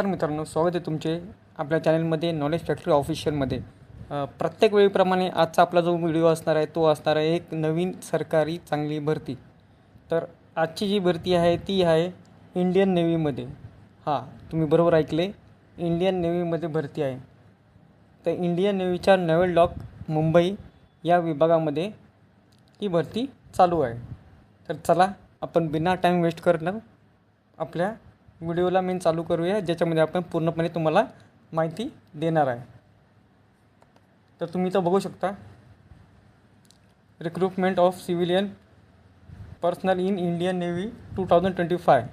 नमस्कार मित्रांनो स्वागत आहे तुमचे आपल्या चॅनलमध्ये नॉलेज फॅक्टरी ऑफिशियलमध्ये प्रत्येक वेळीप्रमाणे आजचा आपला जो व्हिडिओ असणार आहे तो असणार आहे एक नवीन सरकारी चांगली भरती. तर आजची जी भरती आहे ती आहे इंडियन नेव्हीमध्ये हां तुम्ही बरोबर ऐकले इंडियन नेव्हीमध्ये भरती आहे. तर इंडियन नेव्हीच्या नवेल डॉक मुंबई या विभागामध्ये ही भरती चालू आहे. तर चला आपण बिना टाईम वेस्ट करणं आपल्या व्हिडिओला मेन चालू करूया ज्याच्यामध्ये आपण पूर्णपणे तुम्हाला माहिती देणार आहे. तर तुम्ही तर बघू शकता recruitment of civilian personnel in Indian Navy two thousand twenty five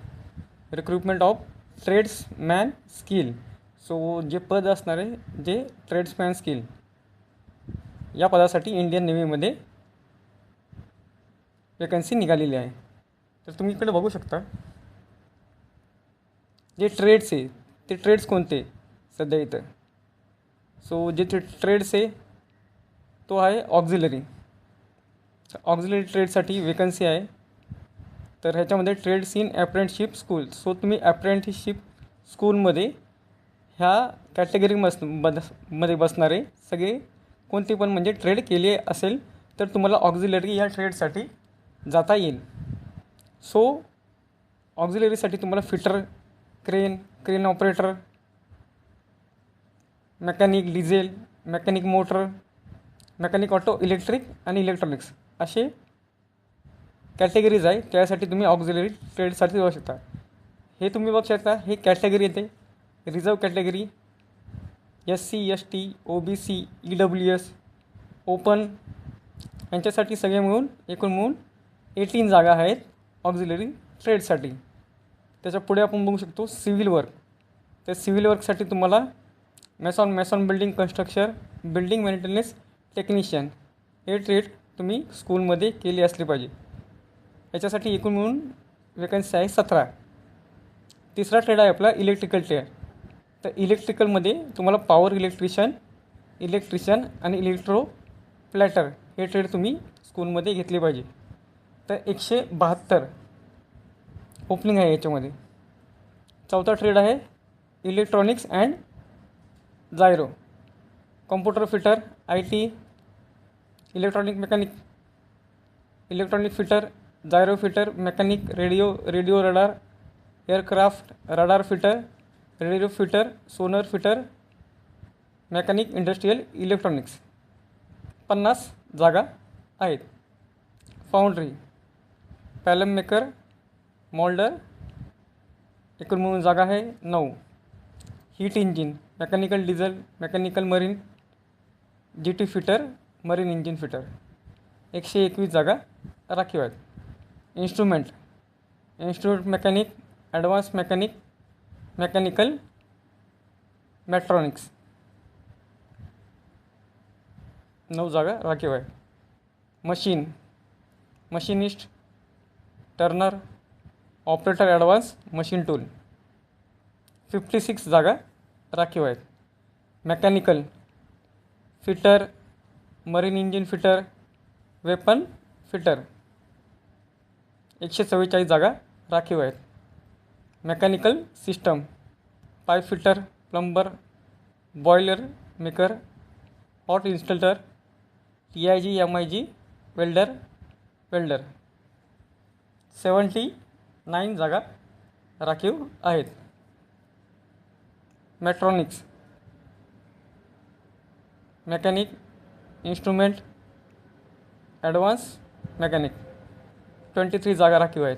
recruitment of tradesman skill so जे पद असणार आहे जे ट्रेड्समॅन स्किल या पदासाठी इंडियन नेव्हीमध्ये वेकन्सी निघालेली आहे. तर तुम्ही इकडे बघू शकता जे ट्रेड्स आहे ते ट्रेड्स कोणते? सध्या इथं. सो जे ते ट्रेड्स आहे तो आहे ऑक्झिलरी ऑक्झिलरी ट्रेडसाठी वेकन्सी आहे. तर ह्याच्यामध्ये trades in apprenticeship school so तुम्ही अप्रेंटिसशिप स्कूलमध्ये ह्या कॅटेगरी बस बसमध्ये बसणारे सगळे कोणते पण म्हणजे ट्रेड केले असेल तर तुम्हाला ऑक्झिलरी या ट्रेडसाठी जाता येईल. सो ऑक्झिलरीसाठी तुम्हाला fitter crane crane operator mechanic diesel mechanic motor mechanic auto electric आणि इलेक्ट्रॉनिक्स असे कॅटेगरीज आहे. त्यासाठी तुम्ही ऑक्झिलरी ट्रेडसाठी जाऊ शकता. हे तुम्ही बघू शकता. हे कॅटेगरी येते. Reserve category S C S T O B C E W S open. यांच्यासाठी सगळे मिळून एकूण मिळून एटीन जागा आहेत ऑक्झिलरी ट्रेडसाठी. त्याच्या पुढे आपण बघू शकतो सिव्हिल वर्क. तर सिव्हिल वर्कसाठी तुम्हाला mason mason building construction building maintenance technician हे ट्रेड तुम्ही स्कूलमध्ये केले असली पाहिजे. याच्यासाठी एकूण मिळून वेकन्सी आहे सतरा. तिसरा ट्रेड आहे आपला इलेक्ट्रिकल ट्रेड तर इलेक्ट्रिकलमध्ये तुम्हाला पॉवर इलेक्ट्रिशियन इलेक्ट्रिशियन आणि इलेक्ट्रो प्लॅटर हे ट्रेड तुम्ही स्कूलमध्ये घेतले पाहिजे. तर एकशे बहात्तर. ओपनिंग आहे याच्यामध्ये. चौथा ट्रेड आहे electronics and gyro computer fitter I T electronic mechanic electronic fitter gyro fitter mechanic radio radio radar aircraft radar fitter radio fitter sonar fitter mechanic industrial electronics पन्नास जागा आहेत. Foundry pattern maker moulder. एकूण मिळून जागा आहे नऊ. Heat engine mechanical diesel mechanical marine G T fitter marine engine fitter एकशे एकवीस जागा राखीव आहेत. Instrument instrument mechanic advance mechanic mechanical mechatronics नऊ जागा राखीव आहे machine machinist turner operator advance machine tool. Fifty six जागा राखीव आहेत. Mechanical fitter marine engine fitter weapon fitter एकशे चव्वेचाळीस जागा राखीव आहेत. Mechanical system pipe fitter plumber boiler maker hot installer T I G M I G welder welder seventy nine जागा राखीव आहेत. Mechatronics mechanic instrument advance mechanic twenty three जागा राखीव आहेत.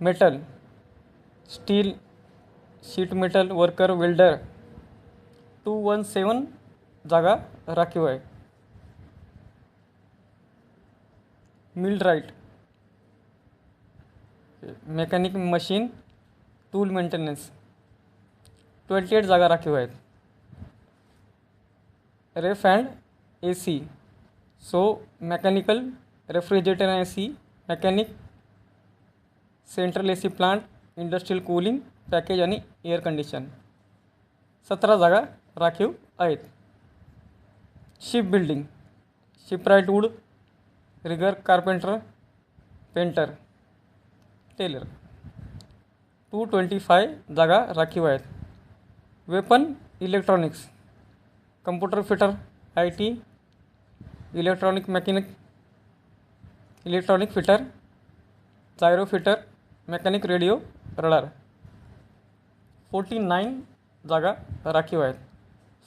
Metal steel sheet metal worker welder two one seven जागा राखीव आहे. Mill wright mechanic machine, tool maintenance. Twenty eight जागा राखीव आहेत. Ref and A C. So, mechanical, refrigerator A C, mechanic, central A C plant, industrial cooling, package आणि air condition. सतरा जागा राखीव आहेत. Ship building. Shipwright wood, rigger, carpenter, painter. Tailor. Two twenty five जागा राखीव आहेत. Weapon electronics computer fitter I T electronic mechanic electronic fitter gyro fitter mechanic radio radar. Forty nine जागा राखीव आहेत.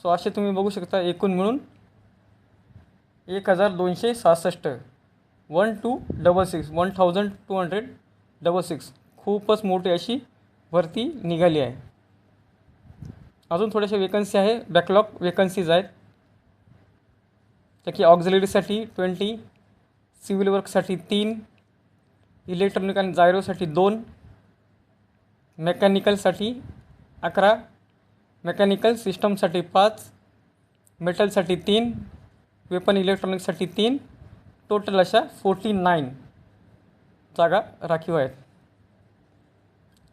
सो असे तुम्ही बघू शकता एकूण मिळून एक हजार दोनशे सहासष्ट. One two double six one thousand two hundred double six खूपच मोठी अशी भरती निघाली आहे. अजून थोड्याशा वेकन्सी आहे. बॅकलॉग वेकन्सीज आहेत. त्या की ऑक्झिलरीसाठी ट्वेंटी सिव्हिल वर्कसाठी तीन इलेक्ट्रॉनिक आणि जायरोसाठी दोन मेकॅनिकलसाठी अकरा मेकॅनिकल सिस्टमसाठी पाच मेटलसाठी तीन वेपन इलेक्ट्रॉनिक्ससाठी तीन टोटल अशा फोर्टी नाईन जागा राखीव आहेत.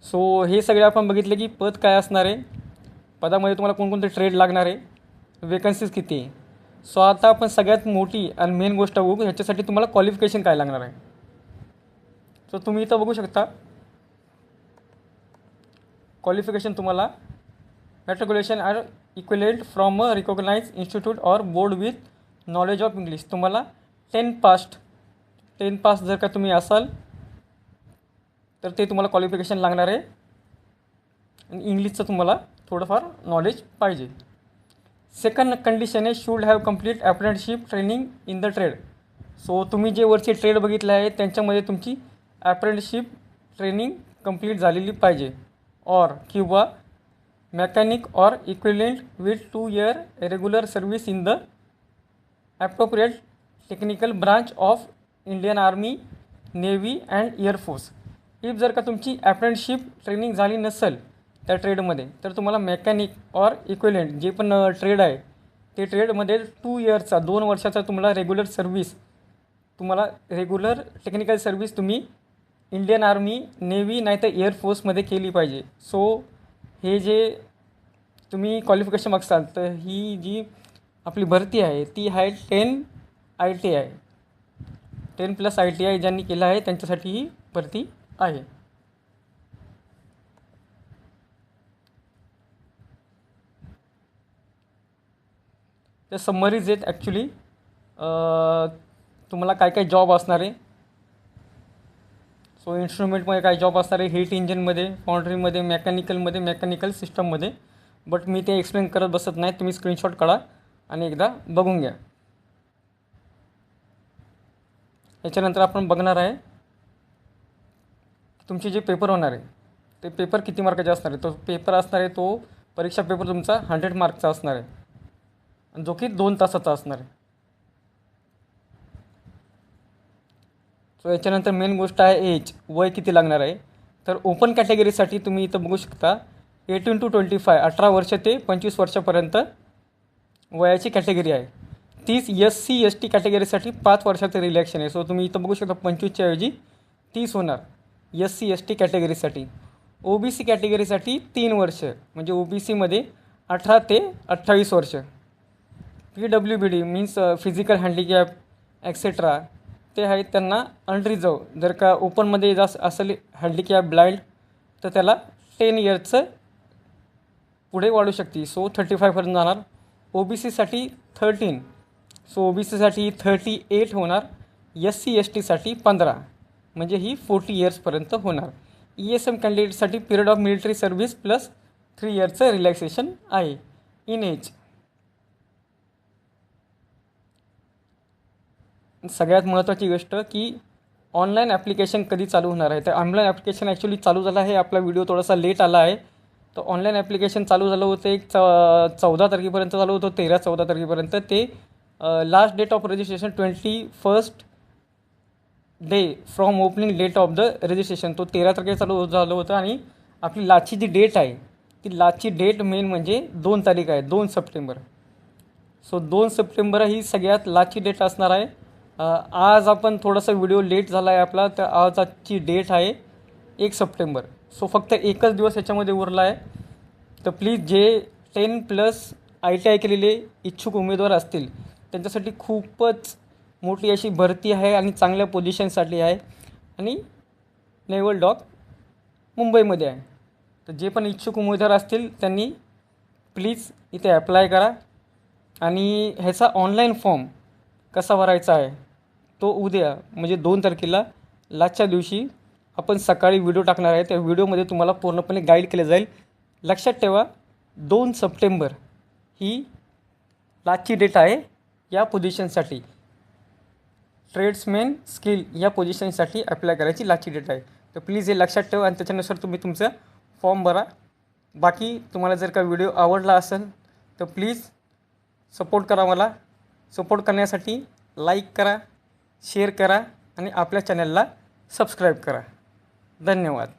सो हे सगळे आपण बघितले की पद काय असणार आहे? पदामध्ये तुम्हाला कोणकोणते ट्रेड लागणार आहे? वेकन्सीज किती आहे? सो आता आपण सगळ्यात मोठी आणि मेन गोष्ट बघू ह्याच्यासाठी तुम्हाला क्वालिफिकेशन काय लागणार आहे? सो तुम्ही इथं बघू शकता. क्वालिफिकेशन तुम्हाला matriculation or equivalent from a recognised institute or board with knowledge of English तुम्हाला टेन पास्ट टेन पास जर का तुम्ही असाल तर ते तुम्हाला क्वालिफिकेशन लागणार आहे. आणि इंग्लिशचं तुम्हाला थोडंफार नॉलेज पाहिजे. सेकंड कंडिशन आहे should have complete apprenticeship training in the trade so तुम्ही जे वरचे ट्रेड बघितले आहे त्यांच्यामध्ये तुमची अप्रेंटिसशिप ट्रेनिंग कंप्लीट झालेली पाहिजे. ऑर किंवा mechanic or equivalent with two year regular service in the appropriate technical branch of Indian Army Navy and Air Force if जर का तुमची ॲप्रेंटशिप ट्रेनिंग झाली नसेल त्या ट्रेडमध्ये तर तुम्हाला मेकॅनिक ऑर इक्विलेंट जे पण ट्रेड आहे ते ट्रेडमध्ये टू इयर्सचा दोन वर्षाचा तुम्हाला रेग्युलर सर्व्हिस तुम्हाला रेग्युलर टेक्निकल सर्व्हिस तुम्ही इंडियन आर्मी नेव्ही नाही तर एअरफोर्समध्ये केली पाहिजे. सो हे जे तुम्ही क्वालिफिकेशन मागसाल तर ही जी आपली भरती आहे ती आहे ten I T I ten plus I T I ज्यांनी केलं आहे त्यांच्यासाठी ही भरती आहे. ते समरीज आहेत ॲक्च्युली तुम्हाला काय काय जॉब असणार आहे? सो इन्स्ट्रुमेंटमध्ये काय जॉब असणार आहे? हीट इंजिनमध्ये फाउंड्रीमध्ये मेकॅनिकलमध्ये मेकॅनिकल सिस्टममध्ये बट मी ते एक्सप्लेन करत बसत नाही. तुम्ही स्क्रीनशॉट काढा आणि एकदा बघून घ्या. याच्यानंतर आपण बघणार आहे तुमचे जे पेपर होणार आहे ते पेपर किती मार्काचे असणार आहे? तो पेपर असणार आहे तो परीक्षा पेपर तुमचा हंड्रेड मार्कचा असणार आहे. आणि जो की दोन तासाचा असणार आहे. सो याच्यानंतर मेन गोष्ट आहे एज वय किती लागणार आहे? तर ओपन कॅटेगरीसाठी तुम्ही इथं बघू शकता एटीन टू ट्वेंटी फाय अठरा वर्ष ते पंचवीस वर्षापर्यंत वयाची कॅटेगरी आहे. तीस एस सी एस टी कॅटेगरीसाठी पाच वर्षाचं रिलॅक्शन आहे. सो तुम्ही इथं बघू शकता पंचवीसच्या ऐवजी तीस होणार. एस सी एस टी कॅटेगरीसाठी. ओ बी सी कॅटेगरीसाठी तीन वर्ष म्हणजे ओ बी सीमध्ये अठरा ते अठ्ठावीस वर्ष. P W B D means physical handicap etcetera ते आहेत त्यांना अनरिझर्व जर का ओपनमध्ये जास असेल हँडिकॅप ब्लाइंड तर त्याला टेन इयर्सचं पुढे वाढू शकते. सो थर्टी फायपर्यंत जाणार. ओ बी सीसाठी थर्टीन सो ओ बी सीसाठी थर्टी एट होणार. एस सी एस टीसाठी पंधरा. म्हणजे ही फोर्टी इयर्सपर्यंत होणार. E S M कॅन्डिडेटसाठी period of military service plus three इयर्सचं relaxation आहे. इन एज सगळ्यात महत्त्वाची गोष्ट की ऑनलाईन ॲप्लिकेशन कधी चालू होणार आहे? तर ऑनलाईन ॲप्लिकेशन ॲक्च्युली चालू झालं आहे. आपला व्हिडिओ थोडासा लेट आला आहे. तर ऑनलाईन ॲप्लिकेशन चालू झालं होतं एक चौदा तारखेपर्यंत चालू होतं तेरा चौदा तारखेपर्यंत. ते last date of registration twenty first day from opening date of the registration तो तेरा तारखेला चालू झालं होतं आणि आपली लास्टची जी डेट आहे. ती लास्टची डेट मेन म्हणजे दोन तारीख आहे दोन सप्टेंबर. सो दोन सप्टेंबर ही सगळ्यात लास्टची डेट असणार आहे. आज आपण थोडासा व्हिडिओ लेट झाला आहे आपला तर आज आजची डेट आहे एक सप्टेंबर. सो फक्त एकच दिवस याच्यामध्ये उरला आहे तर प्लीज जे ten plus I T I केलेले इच्छुक उमेदवार असतील त्यांच्यासाठी खूपच मोठी अशी भरती आहे आणि चांगल्या पोझिशनसाठी आहे. आणि नेवल डॉक मुंबईमध्ये आहे. तर जे पण इच्छुक उमेदवार असतील त्यांनी प्लीज इथे ॲप्लाय करा. आणि ह्याचा ऑनलाईन फॉर्म कसा भरायचा आहे तो उद्या म्हणजे दोन तारखेला लास्टच्या दिवशी आपण सकाळी व्हिडिओ टाकणार आहे. त्या व्हिडिओमध्ये तुम्हाला पूर्णपणे गाईड केलं जाईल. लक्षात ठेवा दोन सप्टेंबर ही लास्टची डेट आहे या पोझिशनसाठी ट्रेड्समॅन स्किल या पोझिशनसाठी अप्लाय करायची लास्टची डेट आहे. तर प्लीज हे लक्षात ठेवा आणि त्याच्यानुसार तुम्ही तुमचा फॉर्म भरा. बाकी तुम्हाला जर का व्हिडिओ आवडला असेल तर प्लीज सपोर्ट करा मला. सपोर्ट करण्यासाठी लाईक करा शेअर करा आणि आपल्या चॅनलला सबस्क्राईब करा. धन्यवाद.